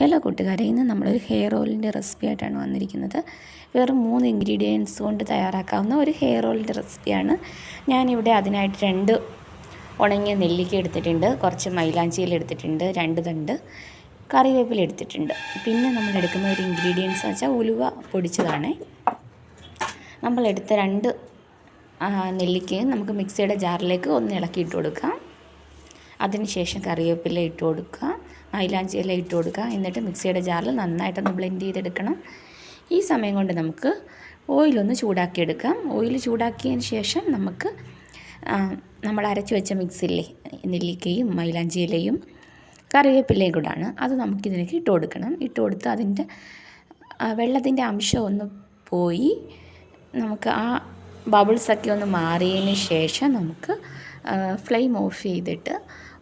Hello കൂട്ടുകാരെ ഇന്ന് നമ്മളൊരു ഹെയർ ഓയിലിന്റെ റെസിപ്പി ആയിട്ടാണ് വന്നിരിക്കുന്നത്. വെറും മൂന്ന് ഇൻഗ്രീഡിയൻസ് കൊണ്ട് തയ്യാറാക്കാവുന്ന ഒരു ഹെയർ ഓയിലിന്റെ റെസിപ്പിയാണ് ഞാനിവിടെ അതിനായിട്ട് രണ്ട് ഉണങ്ങിയ നെല്ലിക്ക എടുത്തിട്ടുണ്ട് കുറച്ച് മൈലാഞ്ചിയിൽ എടുത്തിട്ടുണ്ട് രണ്ട് തണ്ട് കറിവേപ്പില എടുത്തിട്ടുണ്ട്. പിന്നെ നമ്മൾ എടുക്കുന്ന ഒരു ഇൻഗ്രീഡിയൻസ് വെച്ചാൽ ഉലുവ പൊടിച്ചതാണ്. നമ്മളെടുത്ത രണ്ട് നെല്ലിക്കയും നമുക്ക് മിക്സിയുടെ ജാറിലേക്ക് ഒന്ന് ഇളക്കി ഇട്ട് കൊടുക്കാം. അതിനുശേഷം കറിവേപ്പില ഇട്ട് കൊടുക്കുക മൈലാഞ്ചി എല്ലാം ഇട്ട് കൊടുക്കുക. എന്നിട്ട് മിക്സിയുടെ ജാറിൽ നന്നായിട്ടൊന്ന് ബ്ലെൻഡ് ചെയ്തെടുക്കണം. ഈ സമയം കൊണ്ട് നമുക്ക് ഓയിലൊന്ന് ചൂടാക്കിയെടുക്കാം. ഓയിൽ ചൂടാക്കിയതിന് ശേഷം നമുക്ക് നമ്മൾ അരച്ച് വെച്ച മിക്സില്ലേ നെല്ലിക്കയും മൈലാഞ്ചി ഇലയും കറിവേപ്പിലയും കൂടാണ്. അത് നമുക്കിതിലേക്ക് ഇട്ട് കൊടുക്കണം. ഇട്ട് കൊടുത്ത് അതിന്റെ വെള്ളത്തിന്റെ അംശം ഒന്ന് പോയി നമുക്ക് ആ ബബിൾസൊക്കെ ഒന്ന് മാറിയതിന് ശേഷം നമുക്ക് ഫ്ലെയിം ഓഫ് ചെയ്തിട്ട്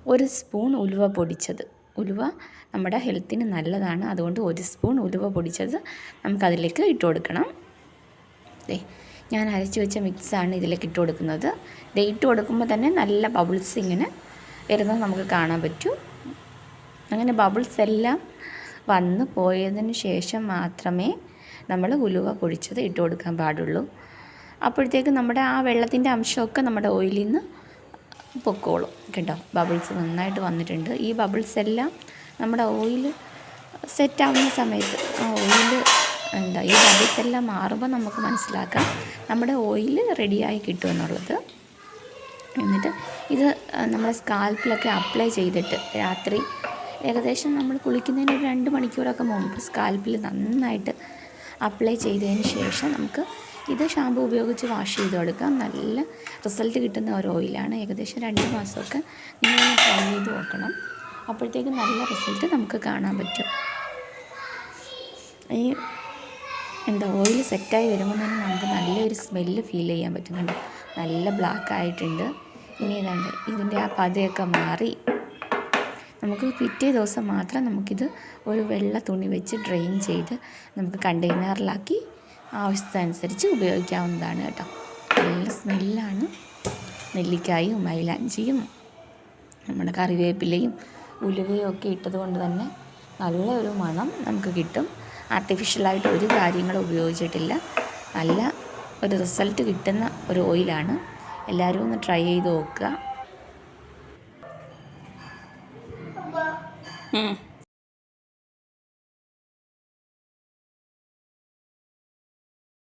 ഒരു സ്പൂൺ ഉലുവ പൊടിച്ചത് ഉലുവ നമ്മുടെ ഹെൽത്തിന് നല്ലതാണ്. അതുകൊണ്ട് ഒരു സ്പൂൺ ഉലുവ പൊടിച്ചത് നമുക്കതിലേക്ക് ഇട്ട് കൊടുക്കണം. ദേ ഞാൻ അരച്ച് വെച്ച മിക്സാണ് ഇതിലേക്ക് ഇട്ട് കൊടുക്കുന്നത്. ദേ ഇട്ട് കൊടുക്കുമ്പോൾ തന്നെ നല്ല ബബിൾസ് ഇങ്ങനെ വരുന്നത് നമുക്ക് കാണാൻ പറ്റും. അങ്ങനെ ബബിൾസ് എല്ലാം വന്ന് പോയതിന് ശേഷം മാത്രമേ നമ്മൾ ഉലുവ പൊടിച്ചത് ഇട്ട് കൊടുക്കാൻ പാടുള്ളൂ. അപ്പോഴത്തേക്ക് നമ്മുടെ ആ വെള്ളത്തിന്റെ അംശമൊക്കെ നമ്മുടെ ഓയിലിൽ നിന്ന് പൊക്കോളും കേട്ടോ. ബബിൾസ് നന്നായിട്ട് വന്നിട്ടുണ്ട്. ഈ ബബിൾസ് എല്ലാം നമ്മുടെ ഓയിൽ സെറ്റ് ആവുന്ന സമയത്ത് ആ ഓയിൽ എന്താ ഈ ബബിൾസ് എല്ലാം മാറുമ്പോൾ നമുക്ക് മനസ്സിലാക്കാം നമ്മുടെ ഓയിൽ റെഡിയായി കിട്ടുമെന്നുള്ളത് എന്നിട്ട് ഇത് നമ്മുടെ സ്കാൽപ്പിലൊക്കെ അപ്ലൈ ചെയ്തിട്ട് രാത്രി ഏകദേശം നമ്മൾ കുളിക്കുന്നതിന് ഒരു രണ്ട് മണിക്കൂറൊക്കെ മുമ്പ് സ്കാൽപ്പിൽ നന്നായിട്ട് അപ്ലൈ ചെയ്തതിന് ശേഷം നമുക്ക് ഇത് ഷാമ്പു ഉപയോഗിച്ച് വാഷ് ചെയ്ത് കൊടുക്കാം നല്ല റിസൾട്ട് കിട്ടുന്ന ഒരു ഓയിലാണ്. ഏകദേശം രണ്ട് മാസമൊക്കെ നിങ്ങൾ ട്രൈ ചെയ്ത് നോക്കണം. അപ്പോഴത്തേക്കും നല്ല റിസൾട്ട് നമുക്ക് കാണാൻ പറ്റും. ഈ എന്താ ഓയിൽ സെറ്റായി വരുമ്പോൾ തന്നെ നമുക്ക് നല്ലൊരു സ്മെല്ല് ഫീൽ ചെയ്യാൻ പറ്റുന്നുണ്ട്. നല്ല ബ്ലാക്ക് ആയിട്ടുണ്ട്. ഇനി ഏതാണ്ട് ഇതിന്റെ ആ പതയൊക്കെ മാറി. നമുക്ക് പിറ്റേ ദിവസം മാത്രം നമുക്കിത് ഒരു വെള്ള തുണി വെച്ച് ഡ്രെയിൻ ചെയ്ത് നമുക്ക് കണ്ടെയ്നറിലാക്കി ആവശ്യത്തിനനുസരിച്ച് ഉപയോഗിക്കാവുന്നതാണ് കേട്ടോ. നല്ല സ്മെല്ലാണ്. നെല്ലിക്കായും മൈലാഞ്ചിയും നമ്മുടെ കറിവേപ്പിലയും ഉലുവയും ഒക്കെ ഇട്ടത് കൊണ്ട് തന്നെ നല്ല ഒരു മണം നമുക്ക് കിട്ടും. ആർട്ടിഫിഷ്യലായിട്ട് ഒരു കാര്യങ്ങളും ഉപയോഗിച്ചിട്ടില്ല. നല്ല ഒരു റിസൾട്ട് കിട്ടുന്ന ഒരു ഓയിലാണ് എല്ലാവരും ഒന്ന് ട്രൈ ചെയ്ത് നോക്കുക.